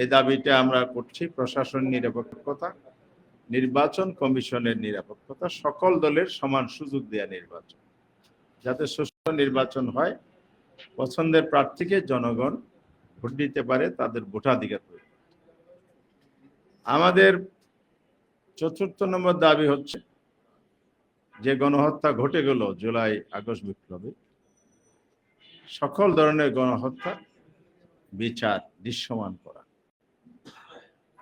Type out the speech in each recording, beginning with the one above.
এই দাবিটা আমরা করছি প্রশাসন নিরপেক্ষতা, নির্বাচন কমিশনের নিরপেক্ষতা, সকল দলের সমান সুযোগ দেওয়া নির্বাচন। যাতে সুষ্ঠু নির্বাচন হয়, পছন্দের প্রার্থীকে জনগণ ভোট দিতে পারে, তাদের ভোটাধিকার প্রয়োগ আমাদের চতুর্থ নম্বর দাবি হচ্ছে যে গণহত্যা ঘটে গেল জুলাই, আগস্ট বিপ্লবে। সকল ধরনের গণহত্যা বিচার দৃশ্যমান করা।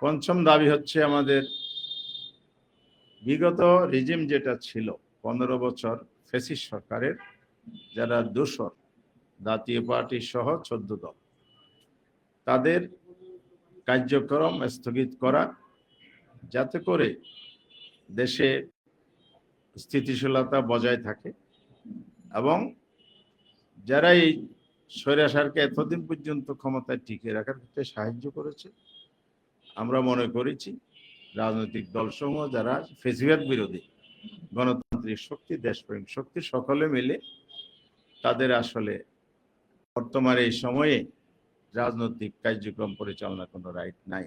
পঞ্চম দাবি হচ্ছে আমাদের বিগত রিজিম যেটা ছিল, পনেরো বছর ফেসিস সরকারের যারা দোসর জাতীয় পার্টি সহ চোদ্দ দল, তাদের কার্যক্রম স্থগিত করা, যাতে করে দেশে স্থিতিশীলতা বজায় থাকে এবং যারা এই স্বৈরাচারকে এতদিন পর্যন্ত ক্ষমতায় টিকে রাখার ক্ষেত্রে সাহায্য করেছে আমরা মনে করেছি রাজনৈতিক দলসমূহ যারা ফেসিবাদ বিরোধী, গণতান্ত্রিক শক্তি, দেশপ্রেম শক্তি, সকলে মিলে তাদের আসলে বর্তমান এই সময়ে রাজনৈতিক কার্যক্রম পরিচালনার কোনো রাইট নাই।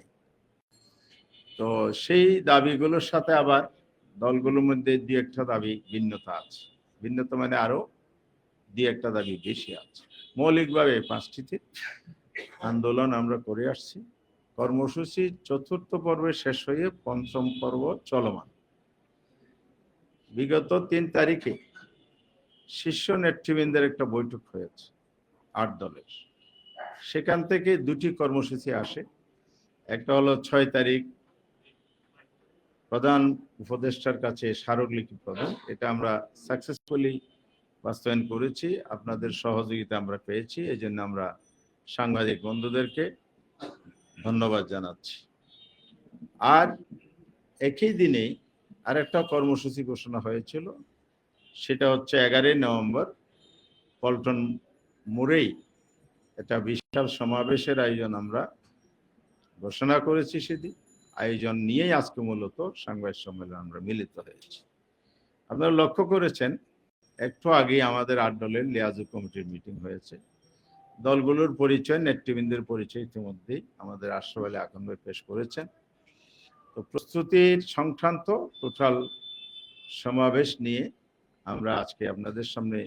তো সেই দাবিগুলোর সাথে আবার দলগুলোর মধ্যে দু একটা দাবি ভিন্নতা আছে। ভিন্নতা মানে আরও দু একটা দাবি বেশি আছে। মৌলিকভাবে পাঁচটিতে আন্দোলন আমরা করে আসছি। কর্মসূচি চতুর্থ পর্বে শেষ হয়ে পঞ্চম পর্ব চলমান। বিগত তিন তারিখে শীর্ষ নেতৃবৃন্দের একটা বৈঠক হয়েছে আট দলের। সেখান থেকে দুটি কর্মসূচি আসে। একটা হলো ছয় তারিখ প্রধান উপদেষ্টার কাছে স্মারকলিপি প্রদান। এটা আমরা সাকসেসফুলি বাস্তবায়ন করেছি। আপনাদের সহযোগিতা আমরা পেয়েছি। এই জন্য আমরা সাংবাদিক বন্ধুদেরকে ধন্যবাদ জানাচ্ছি। আর একই দিনে আরেকটা কর্মসূচি ঘোষণা হয়েছিল, সেটা হচ্ছে এগারোই নভেম্বর পল্টন মোড়েই একটা বিশাল সমাবেশের আয়োজন আমরা ঘোষণা করেছি সেদিন। আয়োজন নিয়েই আজকে মূলত সাংবাদিক সম্মেলন আমরা মিলিত হয়েছি। আপনারা লক্ষ্য করেছেন, একটু আগে আমাদের আট দলের লিয়াজু কমিটির মিটিং হয়েছে। দলগুলোর পরিচয়, নেতৃবৃন্দের পরিচয় ইতিমধ্যেই আমাদের আশরাফ আলী পেশ করেছেন। তো প্রস্তুতির সংক্রান্ত টোটাল সমাবেশ নিয়ে আমরা আজকে আপনাদের সামনে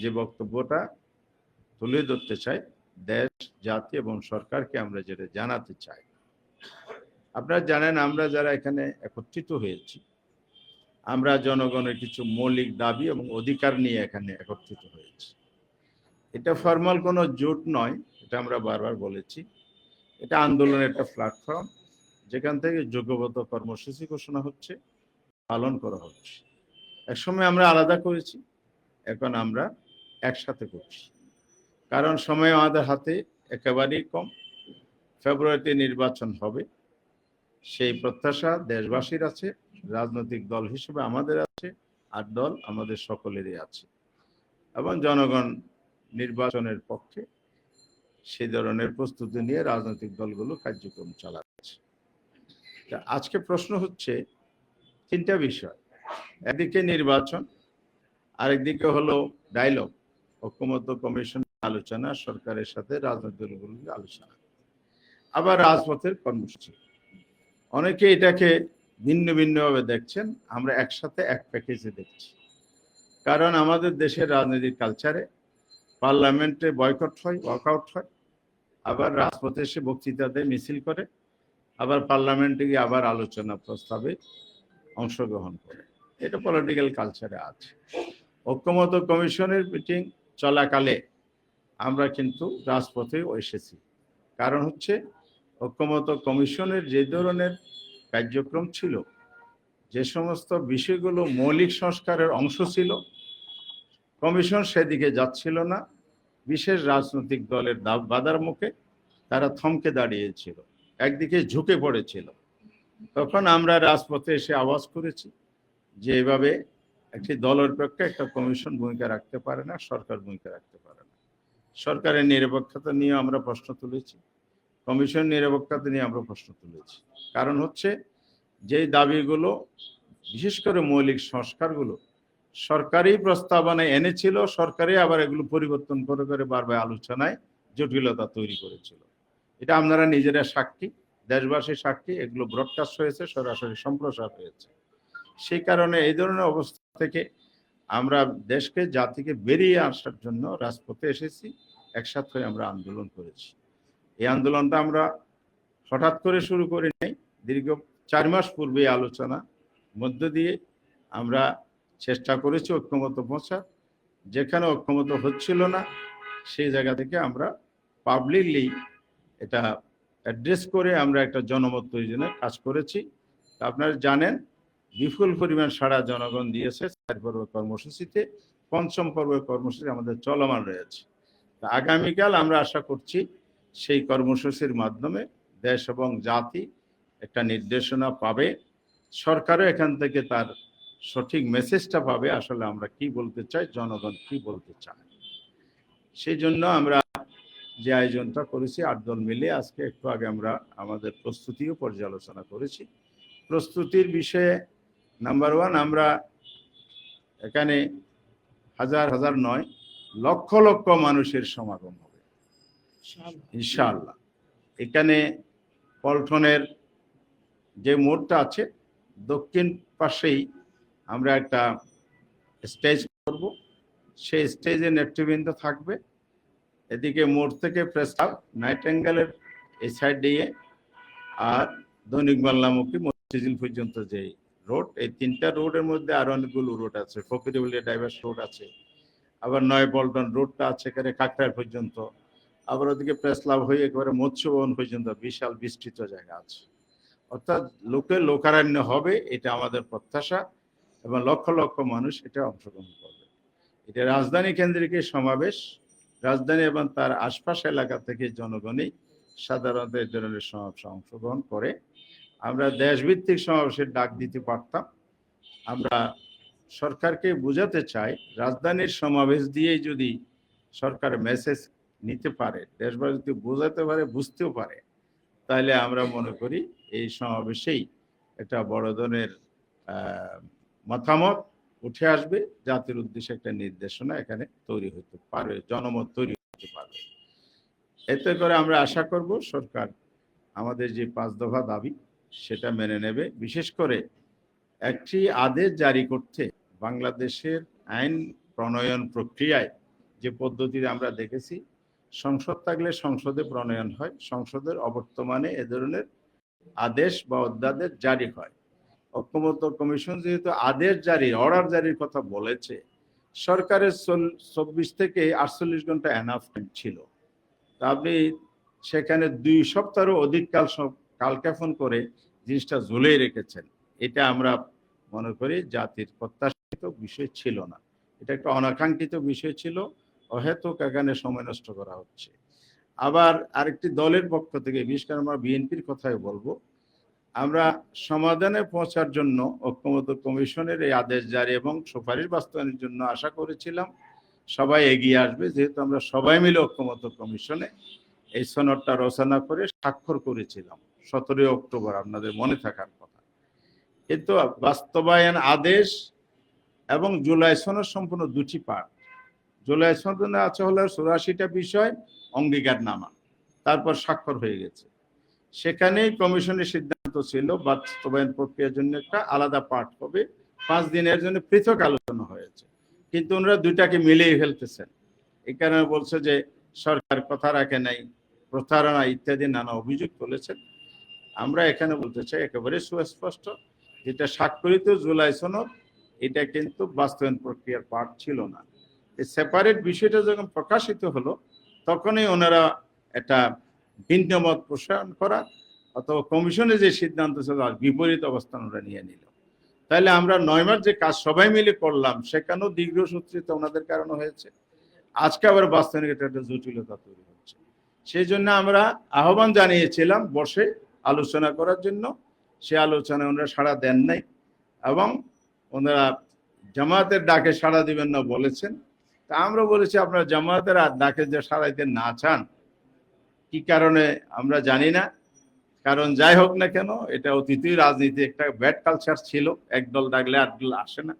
যে বক্তব্যটা তুলে ধরতে চাই, দেশ, জাতি এবং সরকারকে আমরা যেটা জানাতে চাই। আপনারা জানেন আমরা যারা এখানে একত্রিত হয়েছি, আমরা জনগণের কিছু মৌলিক দাবি এবং অধিকার নিয়ে এখানে একত্রিত হয়েছি। এটা ফর্মাল কোনো জোট নয়, এটা আমরা বারবার বলেছি। এটা আন্দোলনের একটা প্ল্যাটফর্ম যেখান থেকে যোগ্যবদ্ধ কর্মসূচি ঘোষণা হচ্ছে, পালন করা হচ্ছে। একসময় আমরা আলাদা করেছি, এখন আমরা একসাথে করছি। কারণ সময় আমাদের হাতে একেবারেই কম। ফেব্রুয়ারিতে নির্বাচন হবে, সেই প্রত্যাশা দেশবাসীর আছে, রাজনৈতিক দল হিসেবে আমাদের আছে, আর দল আমাদের সকলেরই আছে। এবং জনগণ নির্বাচনের পক্ষে সেই ধরনের প্রস্তুতি নিয়ে রাজনৈতিক দলগুলো কার্যক্রম চালাচ্ছে। তা আজকে প্রশ্ন হচ্ছে, তিনটা বিষয়। একদিকে নির্বাচন, আরেকদিকে হলো ডায়লগ ঐক্যমত্য কমিশন আলোচনা, সরকারের সাথে রাজনৈতিক দলগুলোর আলোচনা। আবার রাজপথের কর্মসূচি। অনেকে এটাকে ভিন্ন ভিন্নভাবে দেখছেন, আমরা একসাথে এক প্যাকেজে দেখছি। কারণ আমাদের দেশের রাজনৈতিক কালচারে পার্লামেন্টে বয়কট হয় ওয়াকআউট হয়। আবার রাজপথে এসে বক্তৃতা দেয়, মিছিল করে। আবার পার্লামেন্টে গিয়ে আবার আলোচনা প্রস্তাবে অংশগ্রহণ করে। এটা পলিটিক্যাল কালচারে আছে। ঐক্যমত কমিশনের মিটিং চলাকালে আমরা কিন্তু রাজপথে এসেছি। কারণ হচ্ছে ঐক্যমত কমিশনের যে ধরনের কার্যক্রম ছিল, যে সমস্ত বিষয়গুলো মৌলিক সংস্কারের অংশ ছিল, কমিশন সেদিকে যাচ্ছিল না। বিশেষ রাজনৈতিক দলের বাধার মুখে তারা থমকে দাঁড়িয়েছিল, একদিকে ঝুঁকে পড়েছিল। তখন আমরা রাজপথে এসে আওয়াজ করেছি যে এভাবে একটি দলের পক্ষে একটা কমিশন ভূমিকা রাখতে পারে না, সরকার ভূমিকা রাখতে পারে না। সরকারের নিরপেক্ষতা নিয়ে আমরা প্রশ্ন তুলেছি, কমিশন নিরপেক্ষতা নিয়ে আমরা প্রশ্ন তুলেছি। কারণ হচ্ছে যে দাবিগুলো, বিশেষ করে মৌলিক সংস্কারগুলো সরকারি প্রস্তাবনায় এনেছিল, সরকারি আবার এগুলো পরিবর্তন করে করে বারবার আলোচনায় জটিলতা তৈরি করেছিল। এটা আপনারা নিজেরা সাক্ষী, দেশবাসী সাক্ষী, এগুলো ব্রডকাস্ট হয়েছে, সরাসরি সম্প্রসার হয়েছে। সেই কারণে এই ধরনের অবস্থা থেকে আমরা দেশকে, জাতিকে বেরিয়ে আসার জন্য রাজপথে এসেছি, একসাথে আমরা আন্দোলন করেছি। এই আন্দোলনটা আমরা হঠাৎ করে শুরু করি নাই দীর্ঘ চার মাস পূর্বে আলোচনা, মধ্য দিয়ে আমরা চেষ্টা করেছি ঐক্যমত পৌঁছা যেখানে ঐক্যমত হচ্ছিল না, সেই জায়গা থেকে আমরা পাবলিকলি এটা অ্যাড্রেস করে আমরা একটা জনমত তৈরির কাজ করেছি। আপনারা জানেন, বিপুল পরিমাণ সারা জনগণ দিয়েছে চার পর্ব কর্মসূচিতে, পঞ্চম পর্বের কর্মসূচি আমাদের চলমান রয়েছে। আগামীকাল আমরা আশা করছি সেই কর্মসূচির মাধ্যমে দেশ এবং জাতি একটা নির্দেশনা পাবে। সরকারও এখান থেকে তার সঠিক মেসেজটা পাবে আসলে আমরা কি বলতে চাই জনগণ কি বলতে চায়। সেই জন্য আমরা যে আয়োজনটা করেছি আট দল মিলে আজকে একটু আগে আমরা আমাদের প্রস্তুতিও পর্যালোচনা করেছি। প্রস্তুতির বিষয়ে নাম্বার ওয়ান আমরা এখানে হাজার হাজার নয় লক্ষ লক্ষ মানুষের সমাগম হবে। ইনশাআল্লাহ। এখানে পল্টনের যে মোড়টা আছে দক্ষিণ পাশেই আমরা একটা স্টেজ করব। সেই স্টেজে নেতৃবৃন্দ থাকবে। এদিকে মোড় থেকে প্রেসলাব নাইট অ্যাঙ্গেলের এই সাইড দিয়ে আর দৈনিক বাংলামুখী মসজিদ পর্যন্ত যে রোড এই তিনটা রোডের মধ্যে আরও অনেকগুলো রোড আছে। ফকিরুলিয়া ডাইভার্স রোড আছে। আবার নয় পল্টন রোডটা আছে এখানে কাকরার পর্যন্ত। আবার ওদিকে প্রেস ক্লাব হয়ে একেবারে মৎস্যভবন পর্যন্ত বিশাল বিস্তৃত জায়গা আছে। অর্থাৎ লোকে লোকারণ্য হবে, এটা আমাদের প্রত্যাশা। এবং লক্ষ লক্ষ মানুষ এটা অংশগ্রহণ করবে। এটা রাজধানী কেন্দ্রিক সমাবেশ। রাজধানী এবং তার আশপাশ এলাকা থেকে জনগণই সাধারণত এই ধরনের সমাবেশে অংশগ্রহণ করে। আমরা দেশভিত্তিক সমাবেশের ডাক দিতে পারতাম। আমরা সরকারকে বোঝাতে চাই, রাজধানীর সমাবেশ দিয়েই যদি সরকার মেসেজ নিতে পারে, দেশবাসী যদি বোঝাতে পারে, বুঝতেও পারে, তাহলে আমরা মনে করি এই সমাবেশেই একটা বড় ধরনের মতামত উঠে আসবে, জাতির উদ্দেশ্যে একটা নির্দেশনা এখানে তৈরি হতে পারবে জনমত তৈরি হতে পারবে এতে করে আমরা আশা করব সরকার আমাদের যে পাঁচ দফা দাবি, সেটা মেনে নেবে। বিশেষ করে একটি আদেশ জারি করতে বাংলাদেশের আইন প্রণয়ন প্রক্রিয়ায় যে পদ্ধতিতে আমরা দেখেছি, সংসদ থাকলে সংসদে প্রণয়ন হয়, সংসদের অবর্তমানে এ ধরনের আদেশ বা অধ্যাদেশ জারি হয়। ঐক্যমত্য কমিশন যেহেতু আদেশ জারি অর্ডার জারির কথা বলেছে, সরকারের চব্বিশ থেকে আটচল্লিশ ঘণ্টা এনাফ ছিল। তা আপনি সেখানে দুই সপ্তাহেরও অধিক কাল কালক্ষেপণ করে জিনিসটা ঝুলেই রেখেছেন। এটা আমরা মনে করি জাতির প্রত্যাশিত বিষয় ছিল না। এটা একটা অনাকাঙ্ক্ষিত বিষয় ছিল, অহেতুক এখানে সময় নষ্ট করা হচ্ছে। আবার আরেকটি দলের পক্ষ থেকে, বিশেষ করে আমরা বিএনপির কথাই বলব আমরা সমাধানে পৌঁছার জন্য ঐক্যমত কমিশনের এই আদেশ জারি এবং সুপারিশ বাস্তবায়নের জন্য আশা করেছিলাম। সবাই এগিয়ে আসবে, যেহেতু আমরা সবাই মিলে ঐক্যমত কমিশনে এই সনদটা রচনা করে স্বাক্ষর করেছিলাম সতেরোই অক্টোবর, আপনাদের মনে থাকার কথা। কিন্তু বাস্তবায়ন আদেশ এবং জুলাই সনদ সম্পূর্ণ দুটি পার্ট জুলাই সনদে আছে হলো চৌরাশিটা বিষয় অঙ্গীকার নামা তারপর স্বাক্ষর হয়ে গেছে। সেখানেই কমিশনের সিদ্ধান্ত ছিল, বাস্তবায়ন প্রক্রিয়ার জন্য একটা আলাদা পাঠ হবে। পাঁচ দিনের জন্য পৃথক আলোচনা হয়েছে। কিন্তু ওনারা দুইটাকে মিলিয়ে ফেলতেছেন। এই কারণে বলছে যে, সরকার কথা রাখে নাই, প্রতারণা ইত্যাদি নানা অভিযোগ তুলেছেন। আমরা এখানে বলতে চাই, একেবারে সুস্পষ্ট, যেটা স্বাক্ষরিত জুলাই সনদ, এটা কিন্তু বাস্তবায়ন প্রক্রিয়ার পার্ট ছিল না। এই সেপারেট বিষয়টা যখন প্রকাশিত হলো, তখনই ওনারা একটা ভিন্ন মত প্রসারণ করা অথবা কমিশনের যে সিদ্ধান্ত ছিল, তার বিপরীত অবস্থান ওরা নিয়ে নিল। তাহলে আমরা নয় মাস যে কাজ সবাই মিলে করলাম, সেখানেও দীর্ঘসূত্রিত ওনাদের কারণে হয়েছে। আজকে আবার ক্ষেত্রে একটা জটিলতা তৈরি হচ্ছে। সেই জন্য আমরা আহ্বান জানিয়েছিলাম বসে আলোচনা করার জন্য। সে আলোচনায় ওনারা সাড়া দেন নাই এবং ওনারা জামায়াতের ডাকে সাড়া দিবেন না বলেছেন। তা আমরা বলেছি, আপনারা জামায়াতের আর ডাকে যে সাড়া দিতে না চান কি কারণে আমরা জানি না। কারণ যাই হোক না কেন, এটা অতীতই রাজনীতি একটা ব্যাড কালচার ছিল। একদল ডাকলে আর দল আসে না।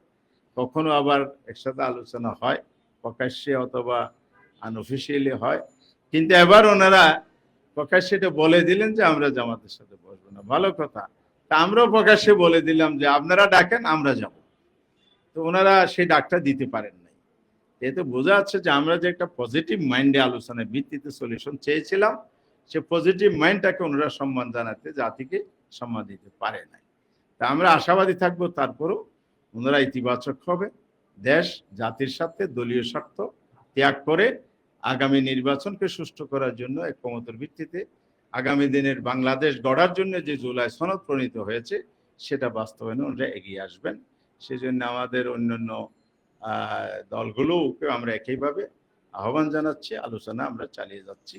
কখনো আবার একসাথে আলোচনা হয়, প্রকাশ্যে অথবা আনঅফিসিয়ালি হয়। কিন্তু এবার ওনারা প্রকাশ্যে এটা বলে দিলেন যে আমরা জামাতের সাথে বসবো না। ভালো কথা। তা আমরাও প্রকাশ্যে বলে দিলাম যে আপনারা ডাকেন, আমরা যাব। তো ওনারা সেই ডাকটা দিতে পারেন এতে বোঝা যাচ্ছে যে আমরা যে একটা পজিটিভ মাইন্ডে আলোচনায় ভিত্তিতে সলিউশন চেয়েছিলাম, সে পজিটিভ মাইন্ডটাকে ওনারা সম্মান জানাতে জাতিকে সম্মান দিতে পারে নাই। তা আমরা আশাবাদী থাকব তারপরও ওনারা ইতিবাচক হবে। দেশ, জাতির সাথে দলীয় স্বার্থ ত্যাগ করে আগামী নির্বাচনকে সুষ্ঠু করার জন্য এক ক্ষমতার ভিত্তিতে আগামী দিনের বাংলাদেশ গড়ার জন্য যে জুলাই সনদ প্রণীত হয়েছে, সেটা বাস্তবায়নে ওনারা এগিয়ে আসবেন। সেজন্য আমাদের অন্যান্য দলগুলোকে আমরা একইভাবে আহ্বান জানাচ্ছি, আলোচনা আমরা চালিয়ে যাচ্ছি।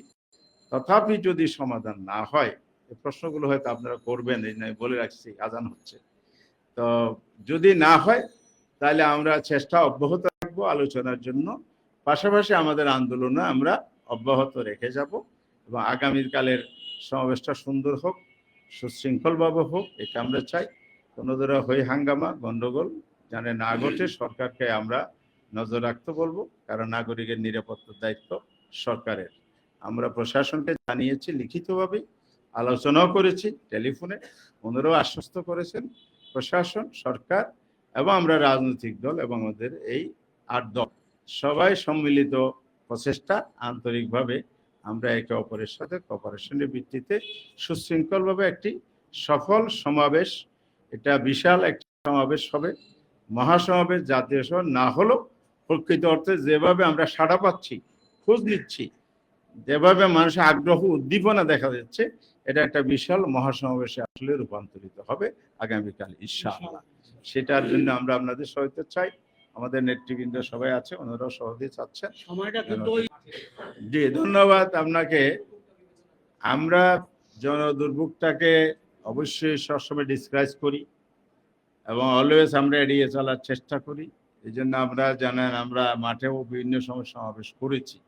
তথাপি যদি সমাধান না হয় এই প্রশ্নগুলো হয়তো আপনারা করবেন, এই নয় বলে রাখছি, আজান হচ্ছে। তো যদি না হয়, তাহলে আমরা চেষ্টা অব্যাহত রাখব আলোচনার জন্য। পাশাপাশি আমাদের আন্দোলনে আমরা অব্যাহত রেখে যাব এবং আগামীকালের সমাবেশটা সুন্দর হোক, সুশৃঙ্খলভাবে হোক, এটা আমরা চাই। কোনো ধরনের হই হাঙ্গামা গন্ডগোল জানে না ঘটে সরকারকে আমরা নজর রাখতে বলব কারণ নাগরিকের নিরাপত্তার দায়িত্ব সরকারের। আমরা প্রশাসনকে জানিয়েছি লিখিতভাবে আলোচনাও করেছি টেলিফোনে ওনারাও আশ্বস্ত করেছেন প্রশাসন সরকার এবং আমরা রাজনৈতিক দল এবং আমাদের এই আট দল। সবাই সম্মিলিত প্রচেষ্টা আন্তরিকভাবে আমরা একে অপরের সাথে কপারেশনের ভিত্তিতে সুশৃঙ্খলভাবে একটি সফল সমাবেশ এটা বিশাল একটি সমাবেশ হবে। মহাসমাবেশ জাতীয় সভা না হলেও প্রকৃত অর্থে যেভাবে আমরা সাড়া পাচ্ছি খোঁজ নিচ্ছি যেভাবে মানুষের আগ্রহ উদ্দীপনা দেখা যাচ্ছে এটা একটা বিশাল মহাসমাবেশে আসলে রূপান্তরিত হবে আগামীকাল ইনশাআল্লাহ। সেটার জন্য আমরা আপনাদের সহায়তা চাই। আমাদের নেতৃবৃন্দ সবাই আছে ওনারাও সহজে চাচ্ছেন জি ধন্যবাদ আপনাকে। আমরা জন দুর্ভোগটাকে অবশ্যই সবসময় ডিসক্রাইজ করি। এবং অলওয়েজ আমরা এড়িয়ে চলার চেষ্টা করি। এই জন্য আমরা জানেন আমরা মাঠেও বিভিন্ন সময় সমাবেশ করেছি।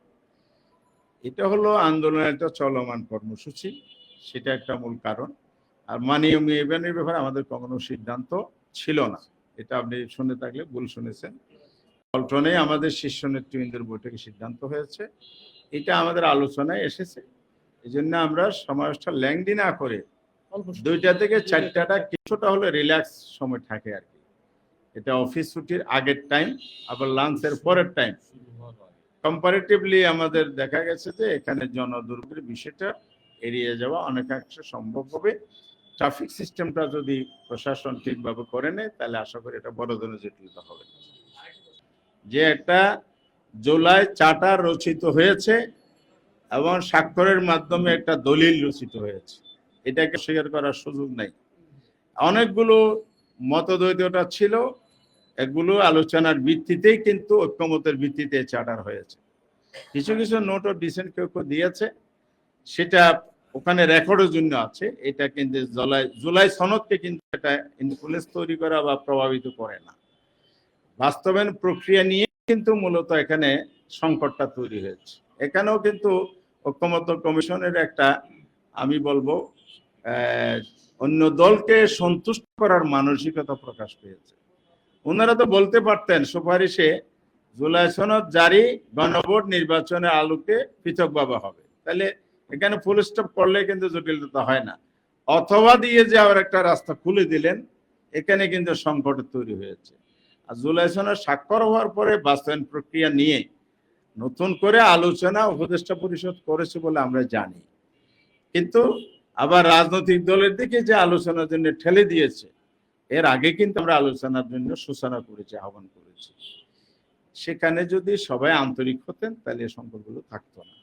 এটা হলো আন্দোলনের একটা চলমান কর্মসূচি, সেটা একটা মূল কারণ। আর মানিয়ে ইভেনের ব্যাপারে আমাদের কখনো সিদ্ধান্ত ছিল না। এটা আপনি শুনে থাকলে ভুল শুনেছেন। পল্টনে আমাদের শীর্ষ নেতৃবৃন্দের বৈঠকে সিদ্ধান্ত হয়েছে। এটা আমাদের আলোচনায় এসেছে। এই জন্য আমরা সমাবেশটা ল্যাংদি না করে দুইটা থেকে চারটাটা কিছুটা হলে রিল্যাক্স সময় থাকে আর কি। এটা অফিস ছুটির আগের টাইম আবার লাঞ্চের পরের টাইম কম্পারেটিভলি আমাদের দেখা গেছে যে এখানে জনদুর্গের বিষয়টা এড়িয়ে যাওয়া অনেকাংশে সম্ভব হবে। ট্রাফিক সিস্টেমটা যদি প্রশাসন ঠিকভাবে করে নেয় তাহলে আশা করি এটা বড় ধরনের জটিলতা হবে। যে একটা জুলাই চার্টার রচিত হয়েছে এবং স্বাক্ষরের মাধ্যমে একটা দলিল রচিত হয়েছে। এটাকে স্বীকার করার সুযোগ নাই। অনেকগুলো মতদ্বৈতটা ছিল, এগুলো আলোচনার ভিত্তিতেই কিন্তু ঐক্যমতের ভিত্তিতে চার্টার হয়েছে। কিছু কিছু নোট অফ ডিসেন্ট কেউ কেউ দিয়েছে, সেটা ওখানে রেকর্ডের জন্য আছে, এটা কিন্তু জুলাই জুলাই সনদকে কিন্তু এটা ইনফ্লুয়েন্স তৈরি করা বা প্রভাবিত করে না। বাস্তবায়ন প্রক্রিয়া নিয়ে কিন্তু মূলত এখানে সংকটটা তৈরি হয়েছে। এখানেও কিন্তু ঐক্যমত্য কমিশনের একটা, আমি বলব অন্য দলকে সন্তুষ্ট করার মানসিকতা প্রকাশ পেয়েছে। ওনারা তো বলতে পারতেন, সুপারিশে জুলাই সনদ জারি, গণভোট নির্বাচনের আলোকে পৃথকভাবে হবে। তাহলে এখানে ফুল স্টপ করলে কিন্তু জটিলতা হয় না। অথবা দিয়ে যে আবার একটা রাস্তা খুলে দিলেন, এখানে কিন্তু সংকট তৈরি হয়েছে। আর জুলাই সনদ স্বাক্ষর হওয়ার পরে বাস্তবায়ন প্রক্রিয়া নিয়ে নতুন করে আলোচনা উপদেষ্টা পরিষদ করেছে বলে আমরা জানি। কিন্তু আবার রাজনৈতিক দলের দিকে যে আলোচনার জন্য ঠেলে দিয়েছে, এর আগে কিন্তু আমরা আলোচনার জন্য সূচনা করেছি, আহ্বান করেছি। সেখানে যদি সবাই আন্তরিক হতেন, তাহলে এই সম্পর্কগুলো থাকতো না।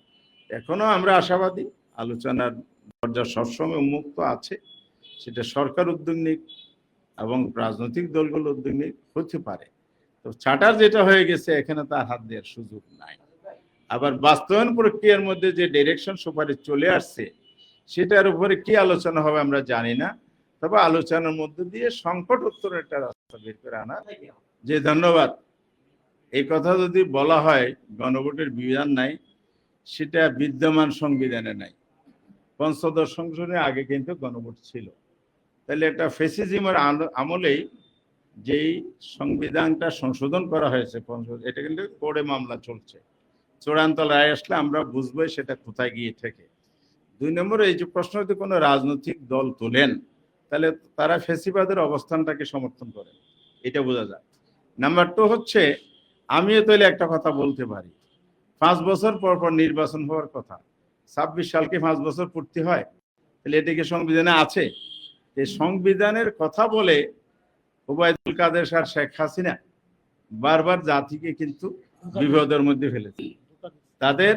এখনও আমরা আশাবাদী, আলোচনার দরজা সবসময় উন্মুক্ত আছে, সেটা সরকার উদ্যোগ নিক এবং রাজনৈতিক দলগুলো উদ্যোগ নিক হতে পারে। তো চার্টার যেটা হয়ে গেছে, এখানে তার হাত দেওয়ার সুযোগ নাই। আবার বাস্তবায়ন প্রক্রিয়ার মধ্যে যে ডিরেকশন সুপারিশ চলে আসছে সেটার উপরে কি আলোচনা হবে আমরা জানি না। তবে আলোচনার মধ্যে দিয়ে সংকট উত্তরের একটা রাস্তা বের করে আনা। যে ধন্যবাদ। এই কথা যদি বলা হয়, গণভোটের বিধান নাই, সেটা বিদ্যমান সংবিধানে নাই। পঞ্চদশ সংশোধনের আগে কিন্তু গণভোট ছিল। তাহলে একটা ফেসিজিমের আমলেই যেই সংবিধানটা সংশোধন করা হয়েছে এটা কিন্তু কোর্টে মামলা চলছে। চূড়ান্ত রায় আসলে আমরা বুঝব সেটা কোথায় গিয়ে থেকে। দুই নম্বর এই যে প্রশ্ন যদি কোনো রাজনৈতিক দল তোলেন, তাহলে তারা ফেসিবাদের অবস্থানটাকে সমর্থন করে এটা বোঝা যায় নাম্বার টু হচ্ছে, আমিও তাহলে একটা কথা বলতে পারি। পাঁচ বছর পর পর নির্বাচন হওয়ার কথা। ছাব্বিশ সালকে পাঁচ বছর পূর্তি হয়, তাহলে এটা কি সংবিধানে আছে? এই সংবিধানের কথা বলে ওবায়দুল কাদের আর শেখ হাসিনা বারবার জাতিকে কিন্তু বিপদের মধ্যে ফেলেছে। তাদের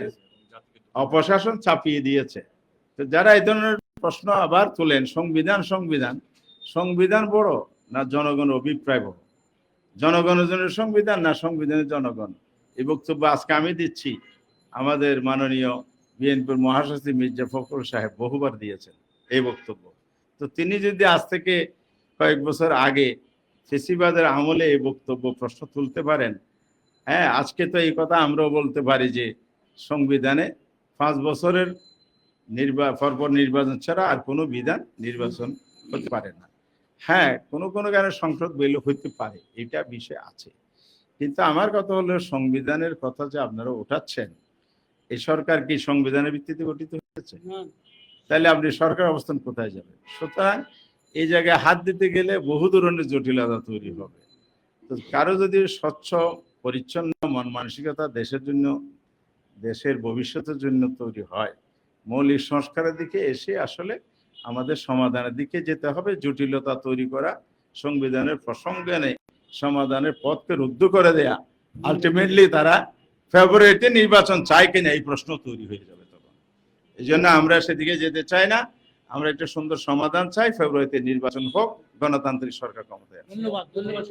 অপশাসন চাপিয়ে দিয়েছে। যারা এই ধরনের প্রশ্ন আবার তোলেন, সংবিধান সংবিধান সংবিধান বড় না জনগণ অভিপ্রায় বড়? জনগণের জন্য সংবিধান না সংবিধানের জনগণ? এই বক্তব্য আজকে আমি দিচ্ছি আমাদের মাননীয় বিএনপির মহাসচিব মির্জা ফখরুল সাহেব বহুবার দিয়েছেন এই বক্তব্য। তো তিনি যদি আজ থেকে কয়েক বছর আগে ফেসিবাদের আমলে এই বক্তব্য, প্রশ্ন তুলতে পারেন হ্যাঁ আজকে তো এই কথা আমরাও বলতে পারি যে সংবিধানে পাঁচ বছরের নির্বা পরপর নির্বাচন ছাড়া আর কোনো বিধান নির্বাচন হতে পারে না। হ্যাঁ কোনো কোনো কারণে সংসদ বৈল হইতে পারে এটা বিষয় আছে। কিন্তু আমার কথা হলো সংবিধানের কথা যে আপনারা ওঠাচ্ছেন এই সরকার কি সংবিধানের ভিত্তিতে গঠিত হয়েছে? তাহলে আপনি সরকার অবস্থান কোথায় যাবে? সুতরাং এই জায়গায় হাত দিতে গেলে বহু ধরনের জটিলতা তৈরি হবে। তো কারও যদি স্বচ্ছ পরিচ্ছন্ন মন মানসিকতা দেশের জন্য দেশের ভবিষ্যতের জন্য তৈরি হয় মৌলিক সংস্কারের দিকে এসে আসলে আমাদের সমাধানের দিকে যেতে হবে, জটিলতা তৈরি করা, সংবিধানের প্রসঙ্গে সমাধানের পথকে রুদ্ধ করে দেয়া। আলটিমেটলি তারা ফেব্রুয়ারিতে নির্বাচন চায় কিনা এই প্রশ্ন তৈরি হয়ে যাবে তখন। এই জন্য আমরা সেদিকে যেতে চাই না। আমরা একটা সুন্দর সমাধান চাই ফেব্রুয়ারিতে নির্বাচন হোক, গণতান্ত্রিক সরকার ক্ষমতায় ধন্যবাদ ধন্যবাদ।